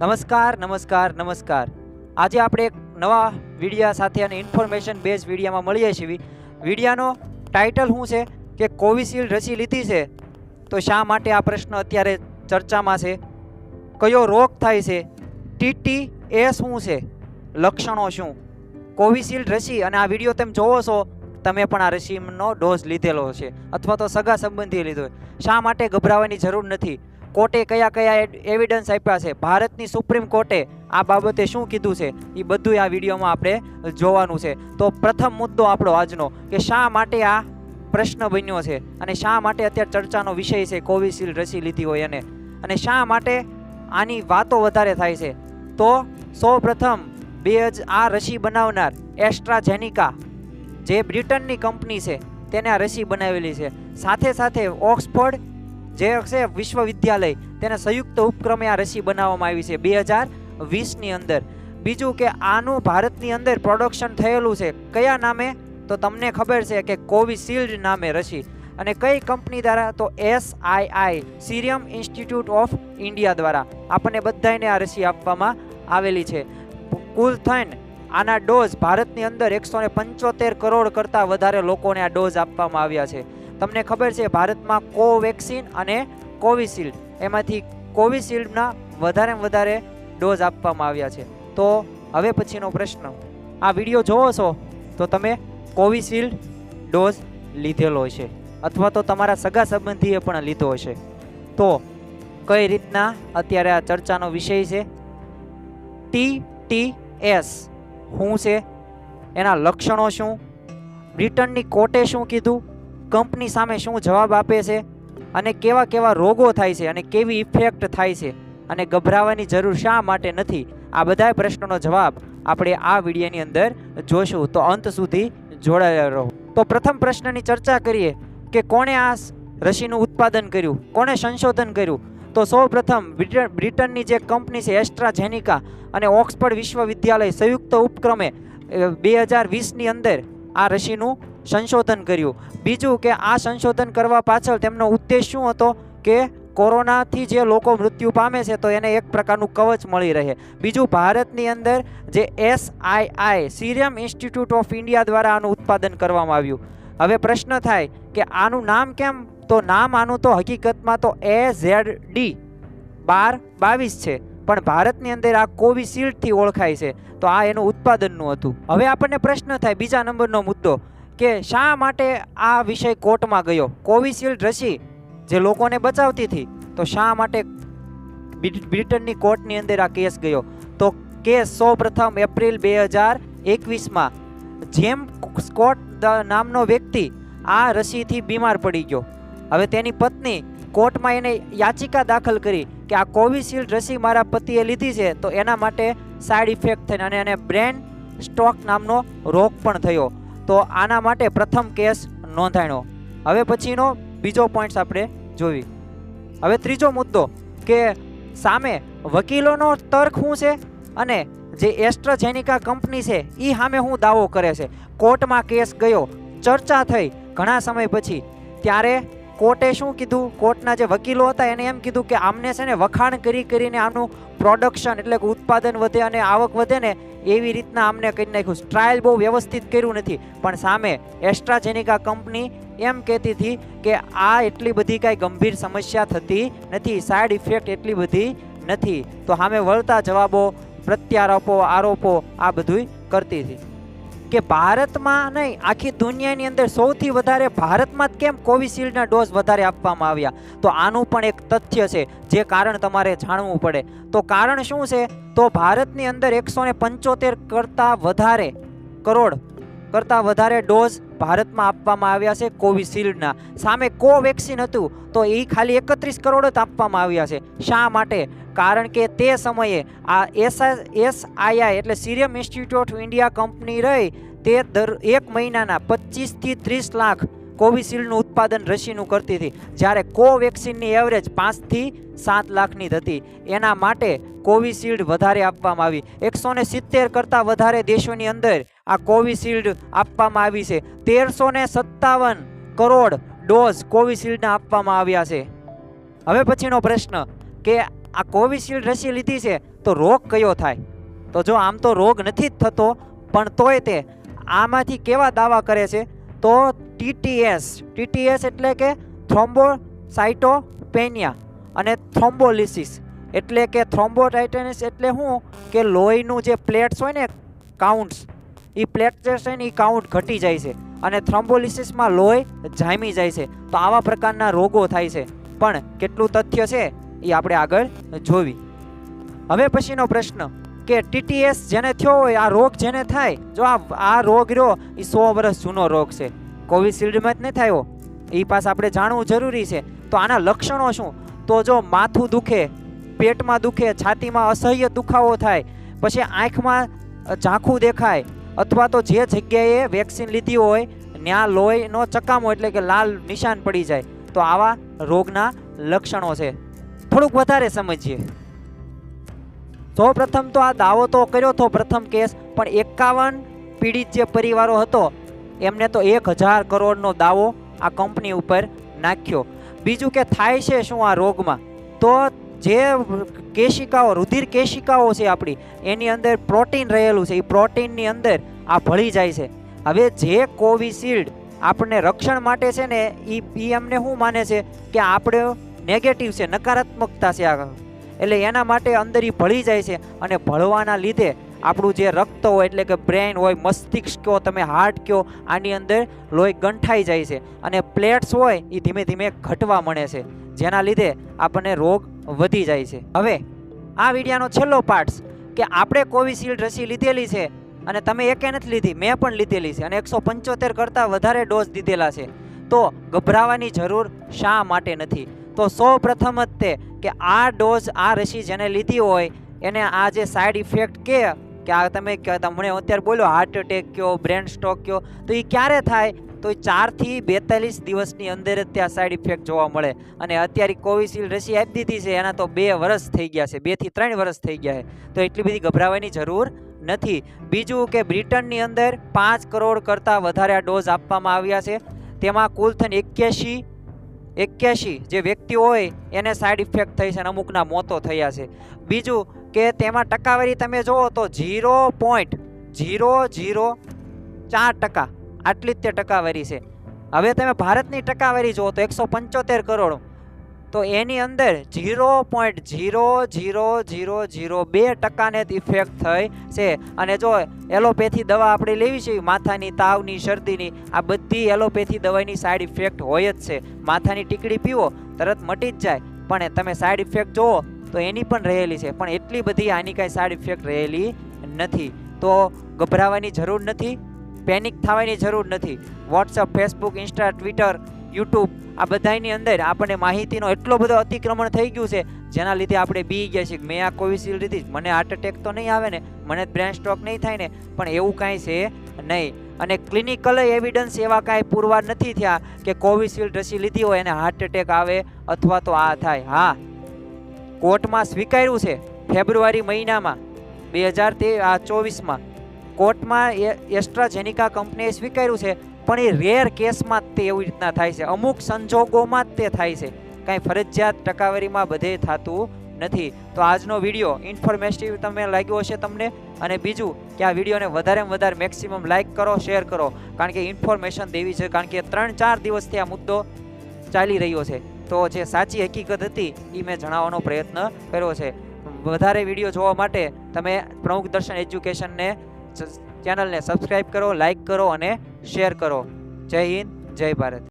નમસ્કાર નમસ્કાર નમસ્કાર. આજે આપણે એક નવા વિડીયા સાથે અને ઇન્ફોર્મેશન બેઝ વિડીયામાં મળીએ છીએ. વિડીયાનો ટાઇટલ શું છે? કે કોવિશિલ્ડ રસી લીધી છે. તો શા માટે આ પ્રશ્ન અત્યારે ચર્ચામાં છે? કયો રોગ થાય છે? ટીટી એ શું છે? લક્ષણો શું? કોવિશિલ્ડ રસી અને આ વીડિયો તમે જોવો છો, તમે પણ આ રસીનો ડોઝ લીધેલો છે અથવા તો સગા સંબંધી લીધો. શા માટે ગભરાવાની જરૂર નથી? કોર્ટે કયા કયા એવિડન્સ આપ્યા છે? ભારતની સુપ્રીમ કોર્ટે આ બાબતે શું કીધું છે? એ બધું આ વિડીયોમાં આપણે જોવાનું છે. તો પ્રથમ મુદ્દો આપણો આજનો, કે શા માટે આ પ્રશ્ન બન્યો છે? અને શા માટે અત્યારે ચર્ચાનો વિષય છે કોવિશિલ્ડ રસી લીધી હોય એને? અને શા માટે આની વાતો વધારે થાય છે? તો સૌ પ્રથમ બે જ આ રસી બનાવનાર એસ્ટ્રાજેનિકા જે બ્રિટનની કંપની છે, તેને આ રસી બનાવેલી છે. સાથે સાથે ઓક્સફર્ડ જે છે વિશ્વવિદ્યાલય તેને સંયુક્ત ઉપક્રમે આ રસી બનાવવામાં આવી છે બે હજાર વીસની અંદર. બીજું કે આનું ભારતની અંદર પ્રોડક્શન થયેલું છે. કયા નામે? તો તમને ખબર છે કે કોવિશિલ્ડ નામે રસી. અને કઈ કંપની દ્વારા? તો S I I, Serum Institute of India દ્વારા આપણને બધાને આ રસી આપવામાં આવેલી છે. કુલ થઈને આના ડોઝ ભારતની અંદર એકસો પંચોતેર કરોડ કરતાં વધારે લોકોને આ ડોઝ આપવામાં આવ્યા છે. તમને ખબર છે ભારતમાં કોવેક્સિન અને કોવિશિલ્ડ, એમાંથી કોવિશિલ્ડના વધારે વધારે ડોઝ આપવામાં આવ્યા છે. તો હવે પછીનો પ્રશ્ન, આ વીડિયો જોવો છો? તો તમે કોવિશિલ્ડ ડોઝ લીધેલો છે અથવા તો તમારા સગા સંબંધીએ પણ લીધો હશે. તો કઈ રીતના? અત્યારે આ ચર્ચાનો વિષય છે. ટી ટી એસ, શું છે? એના લક્ષણો શું? બ્રિટનની કોર્ટે શું કીધું? કંપની સામે શું જવાબ આપે છે અને કેવા કેવા રોગો થાય છે અને કેવી ઇફેક્ટ થાય છે અને ગભરાવાની જરૂર શા માટે નથી? આ બધા પ્રશ્નોનો જવાબ આપણે આ વિડીયોની અંદર જોશું. તો અંત સુધી જોડાયેલા રહો. તો પ્રથમ પ્રશ્નની ચર્ચા કરીએ કે કોણે આ રસીનું ઉત્પાદન કર્યું? કોણે સંશોધન કર્યું? તો સૌ પ્રથમ બ્રિટનની જે કંપની છે એસ્ટ્રાજેનિકા અને ઓક્સફર્ડ વિશ્વવિદ્યાલય સંયુક્ત ઉપક્રમે બે હજાર વીસની અંદર આ રસીનું સંશોધન કર્યું. બીજું કે આ સંશોધન કરવા પાછળ તેમનો ઉદ્દેશ શું હતો કે કોરોનાથી જે લોકો મૃત્યુ પામે છે તો એને એક પ્રકારનું કવચ મળી રહે. બીજું, ભારતની અંદર જે SII Serum Institute of India દ્વારા આનું ઉત્પાદન કરવામાં આવ્યું. હવે પ્રશ્ન થાય કે આનું નામ કેમ? તો નામ આનું તો હકીકતમાં તો એ ઝેડ ડી બાર બાવીસ છે. પણ ભારતની અંદર આ કોવિશિલ્ડથી ઓળખાય છે. તો આ એનું ઉત્પાદનનું હતું. હવે આપણને પ્રશ્ન થાય બીજા નંબરનો મુદ્દો. કે શા માટે આ વિષય કોર્ટમાં ગયો? કોવિશિલ્ડ રસી જે લોકોને બચાવતી હતી, તો શા માટે બ્રિ- બ્રિટનની કોર્ટની અંદર આ કેસ ગયો? તો કેસ સૌ પ્રથમ એપ્રિલ બે હજાર એકવીસમાં જેમ સ્કોટ નામનો વ્યક્તિ આ રસીથી બીમાર પડી ગયો. હવે તેની પત્ની કોર્ટમાં એને યાચિકા દાખલ કરી કે આ કોવિશિલ્ડ રસી મારા પતિએ લીધી છે, તો એના માટે સાઈડ ઇફેક્ટ થઈને અને એને બ્રેન સ્ટોક નામનો રોગ પણ થયો. તો આના માટે પ્રથમ કેસ નોંધાણો હવે પછીનો બીજો પોઈન્ટ આપણે જોવી. હવે ત્રીજો મુદ્દો કે સામે વકીલોનો તર્ક શું છે અને જે એસ્ટ્રાઝેનિકા કંપની છે એ સામે હું દાવો કરે છે? કોર્ટમાં કેસ ગયો, ચર્ચા થઈ, ઘણા સમય પછી. ત્યારે કોર્ટે શું કીધું? કોર્ટના જે વકીલો હતા, એને એમ કીધું કે આમને છે ને વખાણ કરી કરીને આનું પ્રોડક્શન એટલે કે ઉત્પાદન વધે અને આવક વધે ને એવી રીતના આમને કહી નાખ્યું. ટ્રાયલ બહુ વ્યવસ્થિત કર્યું નથી. પણ સામે એસ્ટ્રાજેનિકા કંપની એમ કહેતી હતી કે આ એટલી બધી કાંઈ ગંભીર સમસ્યા થતી નથી. સાઈડ ઇફેક્ટ એટલી બધી નથી. તો સામે વળતા જવાબો, પ્રત્યારોપો, આરોપો આ બધુંય કરતી હતી. કે ભારતમાં નહીં, આખી દુનિયાની અંદર સૌથી વધારે ભારતમાં જ કેમ કોવિશિલ્ડના ડોઝ વધારે આપવામાં આવ્યા? તો આનું પણ એક તથ્ય છે, જે કારણ તમારે જાણવું પડે. તો કારણ શું છે? તો ભારતની અંદર એકસો ને પંચોતેર કરતાં વધારે કરોડ કરતાં વધારે ડોઝ ભારતમાં આપવામાં આવ્યા છે કોવિશિલ્ડના. સામે કોવેક્સિન હતું, તો એ ખાલી એકત્રીસ કરોડ જ આપવામાં આવ્યા છે. શા માટે? કારણ કે તે સમયે આ એસઆઈઆઈ એટલે Serum Institute of India company રહી, તે દર એક મહિનાના પચીસથી ત્રીસ લાખ કોવિશિલ્ડનું ઉત્પાદન રસીનું કરતી હતી. જ્યારે કોવેક્સિનની એવરેજ પાંચથી સાત લાખની હતી. એના માટે કોવિશિલ્ડ વધારે આપવામાં આવી. એકસો સિત્તેર કરતાં વધારે દેશોની અંદર આ કોવિશિલ્ડ આપવામાં આવી છે. તેરસો ને સત્તાવન કરોડ ડોઝ કોવિશિલ્ડના આપવામાં આવ્યા છે. હવે પછીનો પ્રશ્ન કે આ કોવિશિલ્ડ રસી લીધી છે તો રોગ કયો થાય? તો જો આમ તો રોગ નથી જ થતો, પણ તોય તે આમાંથી કેવા દાવા કરે છે? તો ટીટીએસ ટીટીએસ એટલે કે થ્રોમ્બોસાઇટોપેનિયા અને થ્રોમ્બોલિસિસ. એટલે કે થ્રોમ્બોટાઇટેનિસ એટલે શું? કે લોહીનું જે પ્લેટ્સ હોય ને કાઉન્ટ્સ એ ને એ કાઉન્ટ ઘટી જાય છે અને થ્રોમ્બોલિસિસમાં લોહી જામી જાય છે. તો આવા પ્રકારના રોગો થાય છે. પણ કેટલું તથ્ય છે એ આપણે આગળ જોવી. હવે પછીનો પ્રશ્ન કે ટીટીએસ જેને થયો હોય, આ રોગ જેને થાય, જો આ આ રોગ રહ્યો એ સો વર્ષ જૂનો રોગ છે. કોવિશિલ્ડમાં જ નહીં થયો. એ પાસ આપણે જાણવું જરૂરી છે. તો આના લક્ષણો શું? તો જો માથું દુખે, પેટમાં દુખે, છાતીમાં અસહ્ય દુખાવો થાય, પછી આંખમાં ઝાંખું દેખાય અથવા તો જે જગ્યાએ વેક્સિન લીધી હોય, ત્યાં લોહીનો ચકામો એટલે કે લાલ નિશાન પડી જાય. તો આવા રોગના લક્ષણો છે. થોડુંક વધારે સમજીએ. સૌ પ્રથમ તો આ દાવો તો કર્યો હતો પ્રથમ કેસ, પણ એકાવન પીડિત જે પરિવારો હતો, એમને તો એક હજાર કરોડનો દાવો આ કંપની ઉપર નાખ્યો. બીજું કે થાય છે શું આ રોગમાં? તો જે કેશિકાઓ, રુધિર કેશિકાઓ છે આપણી, એની અંદર પ્રોટીન રહેલું છે. એ પ્રોટીનની અંદર આ ભળી જાય છે. હવે જે કોવિશિલ્ડ આપણને રક્ષણ માટે છે ને એ એ એમને શું માને છે? કે આપણે નેગેટિવ છે, નકારાત્મકતા છે આ. એટલે એના માટે અંદર એ ભળી જાય છે. અને ભળવાના લીધે આપણું જે રક્ત હોય એટલે કે બ્રેન હોય, મસ્તિષ્ક કહો, તમે હાર્ટ કહો, આની અંદર લોહી ગંઠાઈ જાય છે અને પ્લેટ્સ હોય એ ધીમે ધીમે ઘટવા મળે છે, જેના લીધે આપણને રોગ વધી જાય છે. હવે, આ વિડિયાનો છેલ્લો પાર્ટ કે આપણે કોવિશિલ્ડ રસી લીધેલી છે અને તમે એકે નથી લીધી, મેં પણ લીધેલી છે અને એકસો પંચોતેર કરતાં વધારે ડોઝ દીધેલા છે. તો ગભરાવાની જરૂર શા માટે નથી? તો સૌ પ્રથમ તે કે આ ડોઝ આ રસી જેને લીધી હોય, એને આ જે સાઈડ ઇફેક્ટ કે કે આ તમે તમને અત્યારે બોલો હાર્ટ એટેક કયો બ્રેન સ્ટ્રોક કયો, તો એ ક્યારે થાય? તો એ ચારથી બેતાલીસ દિવસની અંદર જ ત્યાં સાઈડ ઇફેક્ટ જોવા મળે. અને અત્યારે કોવિશિલ્ડ રસી આપી દીધી છે, એના તો બે વર્ષ થઈ ગયા છે બેથી ત્રણ વર્ષ થઈ ગયા છે. તો એટલી બધી ગભરાવાની જરૂર નથી. બીજું કે બ્રિટનની અંદર પાંચ કરોડ કરતાં વધારે આ ડોઝ આપવામાં આવ્યા છે. તેમાં કુલ થઈને એક્યાસી એક્યાસી જે વ્યક્તિઓ હોય એને સાઈડ ઇફેક્ટ થઈ છે અને અમુકના મોતો થયા છે. બીજું કે તેમાં ટકાવારી તમે જુઓ તો ઝીરો પોઈન્ટ ઝીરો ઝીરો ચાર ટકા આટલી જ તે ટકાવારી છે. હવે તમે ભારતની ટકાવારી જુઓ તો એકસો પંચોતેર કરોડ. તો એની અંદર zero point zero zero zero zero બે ટકાને જ ઇફેક્ટ થઈ છે. અને જો એલોપેથી દવા આપણે લેવી છે, માથાની તાવની, શરદીની, આ બધી એલોપેથી દવાની સાઈડ ઇફેક્ટ હોય જ છે. માથાની ટીકડી પીવો, તરત મટી જ જાય. પણ તમે સાઈડ ઇફેક્ટ જુઓ, તો એની પણ રહેલી છે. પણ એટલી બધી આની કાંઈ સાઈડ ઇફેક્ટ રહેલી નથી. તો ગભરાવાની જરૂર નથી પેનિક થવાની જરૂર નથી. WhatsApp Facebook Insta Twitter YouTube આ બધાની અંદર આપણને માહિતીનો એટલો બધો અતિક્રમણ થઈ ગયું છે, જેના લીધે આપણે બી ગયા છીએ મેં આ કોવિશિલ્ડ લીધી મને હાર્ટ એટેક તો નહીં આવે ને, મને બ્રેન સ્ટ્રોક નહીં થાય ને, પણ એવું કાંઈ છે નહીં. અને ક્લિનિકલ એવિડન્સ એવા કાંઈ પુરવાર નથી થયા કે કોવિશિલ્ડ રસી લીધી હોય એને હાર્ટ એટેક આવે અથવા તો આ થાય. હા, કોર્ટમાં સ્વીકાર્યું છે ફેબ્રુઆરી મહિનામાં, બે હજાર તે, આ ચોવીસમાં. કોર્ટમાં એ, એસ્ટ્રાઝેનિકા કંપનીએ સ્વીકાર્યું છે પણ એ રેર કેસમાં તે એવી રીતના થાય છે. અમુક સંજોગોમાં જ તે થાય છે. કાંઈ ફરજિયાત ટકાવારીમાં બધે થતું નથી. તો આજનો વીડિયો ઇન્ફોર્મેટિવ તમે લાગ્યો હશે તમને? અને બીજું, કે આ વિડીયોને વધારેમાં વધારે મેક્સિમમ લાઇક કરો શેર કરો. કારણ કે ઇન્ફોર્મેશન દેવી છે. કારણ કે ત્રણ ચાર દિવસથી આ મુદ્દો ચાલી રહ્યો છે. તો જે સાચી હકીકત હતી એ મેં જણાવવાનો પ્રયત્ન કર્યો છે. વધારે વીડિયો જોવા માટે તમે પ્રમુખ દર્શન એજ્યુકેશનને ચેનલને સબસ્ક્રાઈબ કરો લાઈક કરો અને શેર કરો. જય હિન્દ જય ભારત.